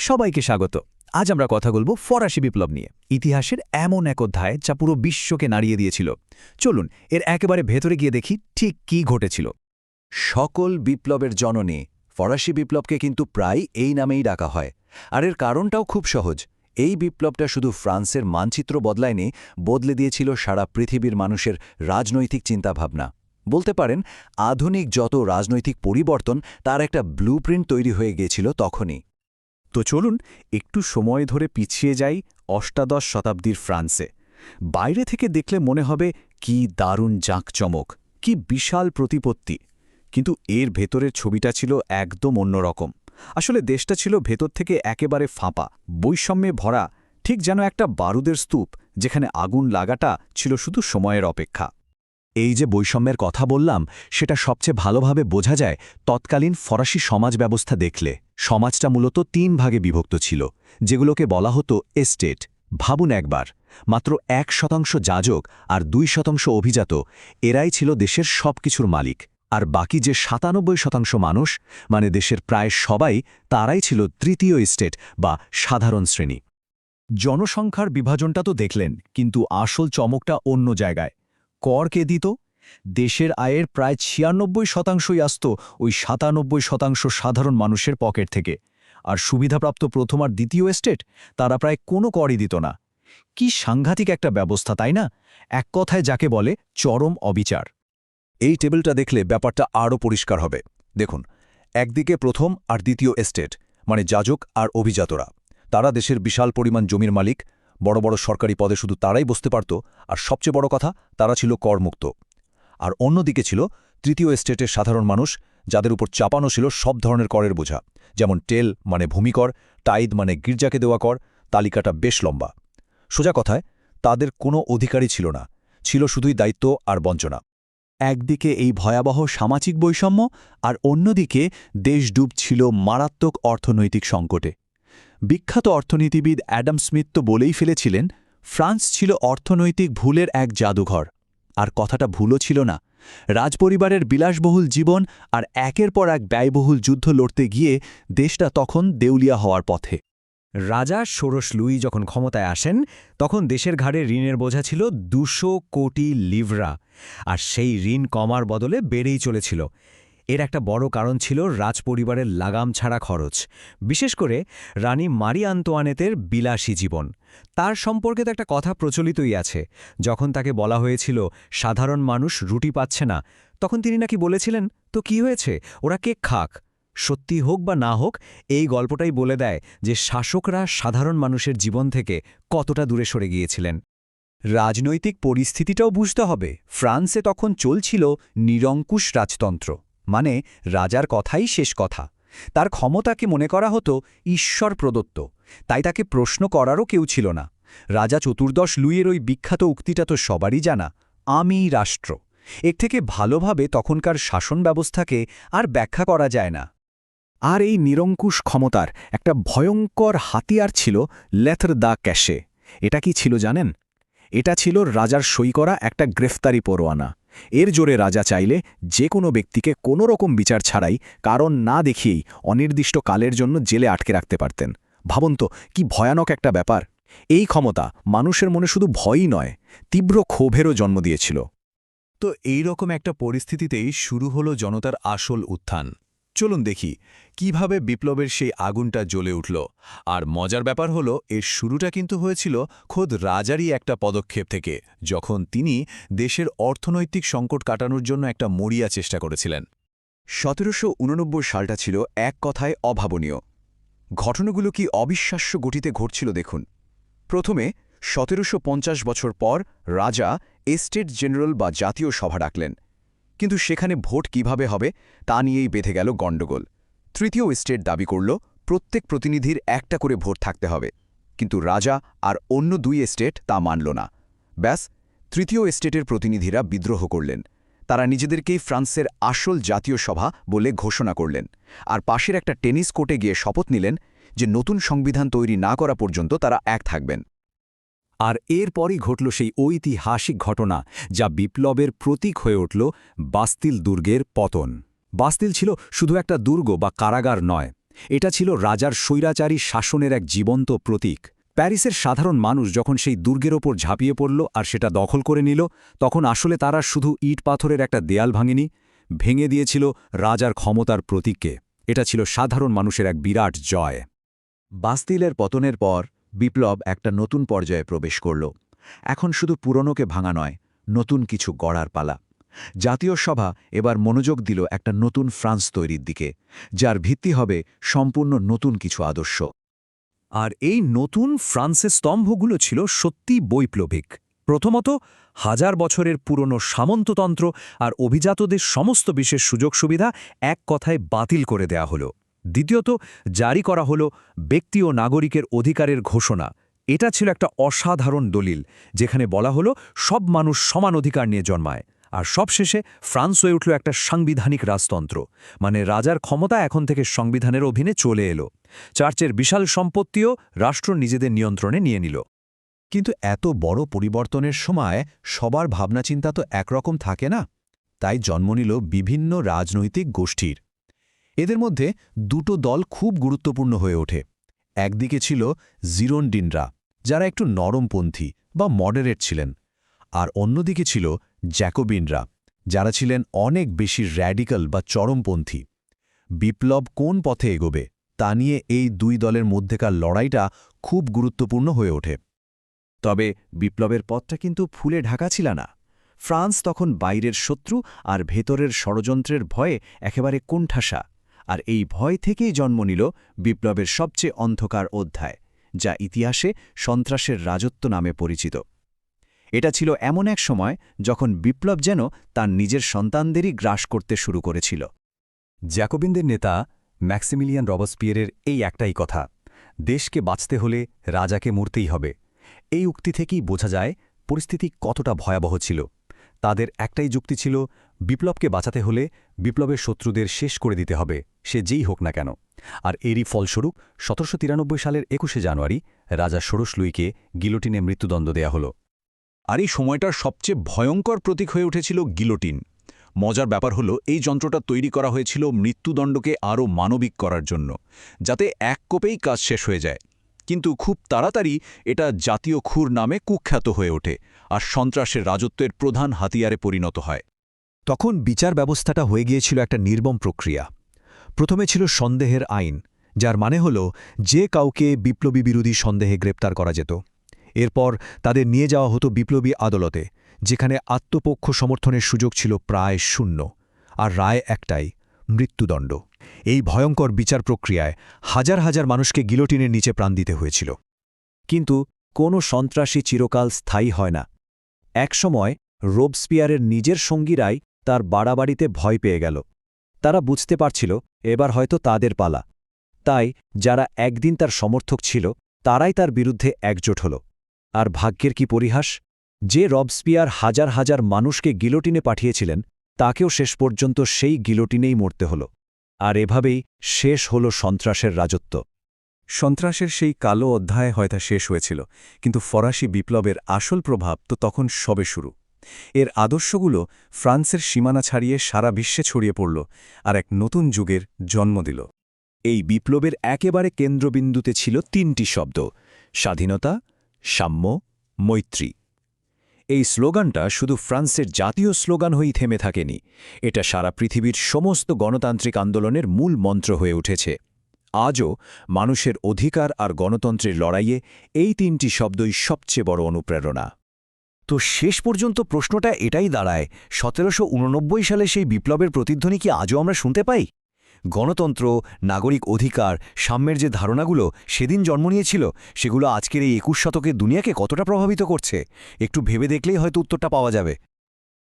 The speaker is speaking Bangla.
সবাইকে স্বাগত। আজ আমরা কথা বলব ফরাসি বিপ্লব নিয়ে। ইতিহাসের এমন এক অধ্যায় যা পুরো বিশ্বকে নাড়িয়ে দিয়েছিল। চলুন, এর একেবারে ভেতরে গিয়ে দেখি ঠিক কি ঘটেছিল। সকল বিপ্লবের জননী ফরাসি বিপ্লবকে কিন্তু প্রায় এই নামেই ডাকা হয়। আর এর কারণটাও খুব সহজ। এই বিপ্লবটা শুধু ফ্রান্সের মানচিত্র বদলায়নি, বদলে দিয়েছিল সারা পৃথিবীর মানুষের রাজনৈতিক চিন্তাভাবনা। বলতে পারেন, আধুনিক যত রাজনৈতিক পরিবর্তন, তার একটা ব্লুপ্রিন্ট তৈরি হয়ে গিয়েছিল তখনই। তো চলুন একটু সময় ধরে পিছিয়ে যাই অষ্টাদশ শতাব্দীর ফ্রান্সে। বাইরে থেকে দেখলে মনে হবে কি দারুণ জাঁকচমক কি বিশাল প্রতিপত্তি। কিন্তু এর ভেতরের ছবিটা ছিল একদম অন্যরকম আসলে দেশটা ছিল ভেতর থেকে একেবারে ফাঁপা, বৈষম্যে ভরা, ঠিক যেন একটা বারুদের স্তূপ, যেখানে আগুন লাগাটা ছিল শুধু সময়ের অপেক্ষা। এই যে বৈষম্যের কথা বললাম, সেটা সবচেয়ে ভালোভাবে বোঝা যায় তৎকালীন ফরাসি সমাজ ব্যবস্থা দেখলে। সমাজটা মূলত তিন ভাগে বিভক্ত ছিল, যেগুলোকে বলা হতো এস্টেট। ভাবুন একবার, মাত্র এক শতাংশ যাজক আর দুই শতাংশ অভিজাত, এরাই ছিল দেশের সব কিছুর মালিক। আর বাকি যে সাতানব্বই শতাংশ মানুষ মানে দেশের প্রায় সবাই, তারাই ছিল তৃতীয় এস্টেট বা সাধারণ শ্রেণি। জনসংখ্যার বিভাজনটা তো দেখলেন, কিন্তু আসল চমকটা অন্য জায়গায়। কর কে দিত? দেশের আয়ের প্রায় ছিয়ানব্বই শতাংশই আসত ওই সাতানব্বই শতাংশ সাধারণ মানুষের পকেট থেকে। আর সুবিধাপ্রাপ্ত প্রথম আর দ্বিতীয় এস্টেট তারা প্রায় কোনো করই দিত না। কি সাংঘাতিক একটা ব্যবস্থা, তাই না? এক কথায় যাকে বলে চরম অবিচার। এই টেবিলটা দেখলে ব্যাপারটা আরও পরিষ্কার হবে। দেখুন, একদিকে প্রথম আর দ্বিতীয় এস্টেট মানে যাজক আর অভিজাতরা। তারা দেশের বিশাল পরিমাণ জমির মালিক, বড় বড় সরকারি পদে শুধু তারাই বসতে পারত, আর সবচেয়ে বড় কথা, তারা ছিল করমুক্ত। আর অন্যদিকে ছিল তৃতীয় এস্টেটের সাধারণ মানুষ যাদের উপর চাপানো ছিল সব ধরনের করের বোঝা, যেমন টেল মানে ভূমিকর টাইদ মানে গির্জাকে দেওয়া কর, তালিকাটা বেশ লম্বা। সোজা কথায়, তাদের কোনো অধিকারই ছিল না, ছিল শুধুই দায়িত্ব আর বঞ্চনা। একদিকে এই ভয়াবহ সামাজিক বৈষম্য আর অন্যদিকে দেশ ডুবছিল মারাত্মক অর্থনৈতিক সংকটে। বিখ্যাত অর্থনীতিবিদ অ্যাডাম স্মিথ তো বলেই ফেলেছিলেন, ফ্রান্স ছিল অর্থনৈতিক ভুলের এক জাদুঘর। আর কথাটা ভুলও ছিল না। রাজপরিবারের বিলাসবহুল জীবন আর একের পর এক ব্যয়বহুল যুদ্ধ লড়তে গিয়ে দেশটা তখন দেউলিয়া হওয়ার পথে। রাজা ষোড়শ লুই যখন ক্ষমতায় আসেন, তখন দেশের ঘাড়ে ঋণের বোঝা ছিল দুশো কোটি লিভরা, আর সেই ঋণ কমার বদলে বেড়েই চলেছিল। এর একটা বড় কারণ ছিল রাজপরিবারের লাগাম ছাড়া খরচ। বিশেষ করে রানী মারি আন্তোয়ানেতের বিলাসী জীবন। তার সম্পর্কে তো একটা কথা প্রচলিতই আছে। যখন তাকে বলা হয়েছিল, সাধারণ মানুষ রুটি পাচ্ছে না তখন তিনি নাকি বলেছিলেন, তো কি হয়েছে? ওরা কেক খাক। সত্যি হোক বা না হোক, এই গল্পটাই বলে দেয় যে শাসকরা সাধারণ মানুষের জীবন থেকে কতটা দূরে সরে গিয়েছিলেন। রাজনৈতিক পরিস্থিতিটাও বুঝতে হবে। ফ্রান্সে তখন চলছিল নিরঙ্কুশ রাজতন্ত্র। মানে রাজার কথাই শেষ কথা। তার ক্ষমতাকে মনে করা হতো ঈশ্বর প্রদত্ত, তাই তাকে প্রশ্ন করারও কেউ ছিল না। রাজা চতুর্দশ লুইয়ের ওই বিখ্যাত উক্তিটা তো সবারই জানা আমিই রাষ্ট্র। এর থেকে ভালোভাবে তখনকার শাসন ব্যবস্থাকে আর ব্যাখ্যা করা যায় না। আর এই নিরঙ্কুশ ক্ষমতার একটা ভয়ঙ্কর হাতিয়ার ছিল লেথর দা ক্যাশে। এটা কি ছিল জানেন? এটা ছিল রাজার সই করা একটা গ্রেফতারি পরোয়ানা। এর জোরে রাজা চাইলে যে কোনো ব্যক্তিকে কোনো রকম বিচার ছাড়াই কারণ না দেখিয়েই অনির্দিষ্ট কালের জন্য জেলে আটকে রাখতে পারতেন। ভাবুন তো, কি ভয়ানক একটা ব্যাপার। এই ক্ষমতা মানুষের মনে শুধু ভয়ই নয়, তীব্র ক্ষোভেরও জন্ম দিয়েছিল। তো এই রকম একটা পরিস্থিতিতেই শুরু হলো জনতার আসল উত্থান। চলুন দেখি, কীভাবে বিপ্লবের সেই আগুনটা জ্বলে উঠল। আর মজার ব্যাপার হলো, এর শুরুটা কিন্তু হয়েছিল খোদ রাজারই একটা পদক্ষেপ থেকে, যখন তিনি দেশের অর্থনৈতিক সংকট কাটানোর জন্য একটা মরিয়া চেষ্টা করেছিলেন। সতেরোশো উননব্বই সালটা ছিল এক কথায় অভাবনীয়। ঘটনাগুলো কি অবিশ্বাস্য গতিতে ঘটছিল দেখুন। প্রথমে, সতেরোশো পঞ্চাশ বছর পর রাজা এস্টেট জেনারেল বা জাতীয় সভা ডাকলেন। কিন্তু সেখানে ভোট কীভাবে হবে তা নিয়েই বেঁধে গেল গণ্ডগোল। তৃতীয় স্টেট দাবি করল, প্রত্যেক প্রতিনিধির একটা করে ভোট থাকতে হবে। কিন্তু রাজা আর অন্য দুই এস্টেট তা মানল না। ব্যাস, তৃতীয় এস্টেটের প্রতিনিধিরা বিদ্রোহ করলেন। তারা নিজেদেরকেই ফ্রান্সের আসল জাতীয় সভা বলে ঘোষণা করলেন। আর পাশের একটা টেনিস কোর্টে গিয়ে শপথ নিলেন যে নতুন সংবিধান তৈরি না করা পর্যন্ত তারা এক থাকবেন। আর এরপরই ঘটল সেই ঐতিহাসিক ঘটনা যা বিপ্লবের প্রতীক হয়ে উঠল বাস্তিল দুর্গের পতন। বাস্তিল ছিল শুধু একটা দুর্গ বা কারাগার নয়, এটা ছিল রাজার স্বৈরাচারী শাসনের এক জীবন্ত প্রতীক। প্যারিসের সাধারণ মানুষ যখন সেই দুর্গের ওপর ঝাঁপিয়ে পড়ল আর সেটা দখল করে নিল, তখন আসলে তারা শুধু ইট পাথরের একটা দেয়াল ভাঙেনি, ভেঙে দিয়েছিল রাজার ক্ষমতার প্রতীককে। এটা ছিল সাধারণ মানুষের এক বিরাট জয়। বাস্তিলের পতনের পর বিপ্লব একটা নতুন পর্যায়ে প্রবেশ করল। এখন শুধু পুরনোকে ভাঙা নয়, নতুন কিছু গড়ার পালা। জাতীয় সভা এবার মনোযোগ দিল একটা নতুন ফ্রান্স তৈরির দিকে, যার ভিত্তি হবে সম্পূর্ণ নতুন কিছু আদর্শ। আর এই নতুন ফ্রান্সের স্তম্ভগুলো ছিল সত্যি বৈপ্লবিক। প্রথমত, হাজার বছরের পুরনো সামন্ততন্ত্র আর অভিজাতদের সমস্ত বিশেষ সুযোগ সুবিধা এক কথায় বাতিল করে দেয়া হলো। দ্বিতীয়ত, জারি করা হলো ব্যক্তি ও নাগরিকের অধিকারের ঘোষণা। এটা ছিল একটা অসাধারণ দলিল, যেখানে বলা হলো সব মানুষ সমান অধিকার নিয়ে জন্মায়। আর সবশেষে ফ্রান্স হয়ে উঠল একটা সাংবিধানিক রাজতন্ত্র মানে রাজার ক্ষমতা এখন থেকে সংবিধানের অধীনে চলে এলো। চার্চের বিশাল সম্পত্তিও রাষ্ট্র নিজেদের নিয়ন্ত্রণে নিয়ে নিল। কিন্তু এত বড় পরিবর্তনের সময় সবার ভাবনাচিন্তা তো একরকম থাকে না? তাই জন্ম নিল বিভিন্ন রাজনৈতিক গোষ্ঠীর। এদের মধ্যে দুটো দল খুব গুরুত্বপূর্ণ হয়ে ওঠে। একদিকে ছিল জিরোনডিনরা যারা একটু নরমপন্থী বা মডারেট ছিলেন, আর অন্যদিকে ছিল জ্যাকোবিনরা, যারা ছিলেন অনেক বেশি র্যাডিক্যাল বা চরমপন্থী। বিপ্লব কোন পথে এগোবে তা নিয়ে এই দুই দলের মধ্যেকার লড়াইটা খুব গুরুত্বপূর্ণ হয়ে ওঠে। তবে বিপ্লবের পথটা কিন্তু ফুলে ঢাকা ছিল না। ফ্রান্স তখন বাইরের শত্রু আর ভেতরের ষড়যন্ত্রের ভয়ে একেবারে কোণঠাসা আর এই ভয় থেকেই জন্ম নিল বিপ্লবের সবচেয়ে অন্ধকার অধ্যায়, যা ইতিহাসে সন্ত্রাসের রাজত্ব নামে পরিচিত। এটা ছিল এমন এক সময় যখন বিপ্লব যেন তার নিজের সন্তানদেরই গ্রাস করতে শুরু করেছিল। জ্যাকোবিনদের নেতা ম্যাক্সিমিলিয়ান রবসপিয়ারের এই একটাই কথা, দেশকে বাঁচতে হলে রাজাকে মরতেই হবে। এই উক্তি থেকেই বোঝা যায় পরিস্থিতি কতটা ভয়াবহ ছিল। তাদের একটাই যুক্তি ছিল, বিপ্লবকে বাঁচাতে হলে বিপ্লবের শত্রুদের শেষ করে দিতে হবে, সে যেই হোক না কেন। আর এরই ফলস্বরূপ, সতেরোশো তিরানব্বই সালের একুশে জানুয়ারি রাজা ষোড়শ লুইকে গিলোটিনে মৃত্যুদণ্ড দেয়া হল। আর এই সময়টার সবচেয়ে ভয়ঙ্কর প্রতীক হয়ে উঠেছিল গিলোটিন। মজার ব্যাপার হলো, এই যন্ত্রটা তৈরি করা হয়েছিল মৃত্যুদণ্ডকে আরও মানবিক করার জন্য, যাতে এক কোপেই কাজ শেষ হয়ে যায়। কিন্তু খুব তাড়াতাড়ি এটা জাতীয় খুর নামে কুখ্যাত হয়ে ওঠে আর সন্ত্রাসের রাজত্বের প্রধান হাতিয়ারে পরিণত হয়। তখন বিচার ব্যবস্থাটা হয়ে গিয়েছিল একটা নির্মম প্রক্রিয়া। প্রথমে ছিল সন্দেহের আইন, যার মানে হল যে কাউকে বিপ্লবী বিরোধী সন্দেহে গ্রেপ্তার করা যেত। এরপর তাদের নিয়ে যাওয়া হতো বিপ্লবী আদালতে, যেখানে আত্মপক্ষ সমর্থনের সুযোগ ছিল প্রায় শূন্য, আর রায় একটাই মৃত্যুদণ্ড। এই ভয়ঙ্কর বিচার প্রক্রিয়ায় হাজার হাজার মানুষকে গিলোটিনের নিচে প্রাণ দিতে হয়েছিল। কিন্তু কোনো সন্ত্রাসী চিরকাল স্থায়ী হয় না। একসময় রোবস্পিয়ারের নিজের সঙ্গীরাই তার বাড়াবাড়িতে ভয় পেয়ে গেল। তারা বুঝতে পারছিল, এবার হয়তো তাদের পালা। তাই যারা একদিন তার সমর্থক ছিল, তারাই তার বিরুদ্ধে একজোট হল। আর ভাগ্যের কি পরিহাস? যে রবস্পিয়ার হাজার হাজার মানুষকে গিলোটিনে পাঠিয়েছিলেন তাকেও শেষ পর্যন্ত সেই গিলোটিনেই মরতে হল। আর এভাবেই শেষ হল সন্ত্রাসের রাজত্ব। সন্ত্রাসের সেই কালো অধ্যায় হয়তো শেষ হয়েছিল, কিন্তু ফরাসি বিপ্লবের আসল প্রভাব তো তখন সবে শুরু। এর আদর্শগুলো ফ্রান্সের সীমানা ছাড়িয়ে সারা বিশ্বে ছড়িয়ে পড়ল আর এক নতুন যুগের জন্ম দিল। এই বিপ্লবের একেবারে কেন্দ্রবিন্দুতে ছিল তিনটি শব্দ, স্বাধীনতা, সাম্য, মৈত্রী। এই স্লোগানটা শুধু ফ্রান্সের জাতীয় স্লোগান হয়েই থেমে থাকেনি। এটা সারা পৃথিবীর সমস্ত গণতান্ত্রিক আন্দোলনের মূল মন্ত্র হয়ে উঠেছে। আজও মানুষের অধিকার আর গণতন্ত্রের লড়াইয়ে এই তিনটি শব্দই সবচেয়ে বড় অনুপ্রেরণা। তো শেষ পর্যন্ত প্রশ্নটা এটাই দাঁড়ায়, সতেরোশো উননব্বই সালে সেই বিপ্লবের প্রতিধ্বনি কি আজও আমরা শুনতে পাই? গণতন্ত্র, নাগরিক অধিকার, সাম্যের যে ধারণাগুলো সেদিন জন্ম নিয়েছিল, সেগুলো আজকের এই একুশ শতকের দুনিয়াকে কতটা প্রভাবিত করছে? একটু ভেবে দেখলেই হয়তো উত্তরটা পাওয়া যাবে।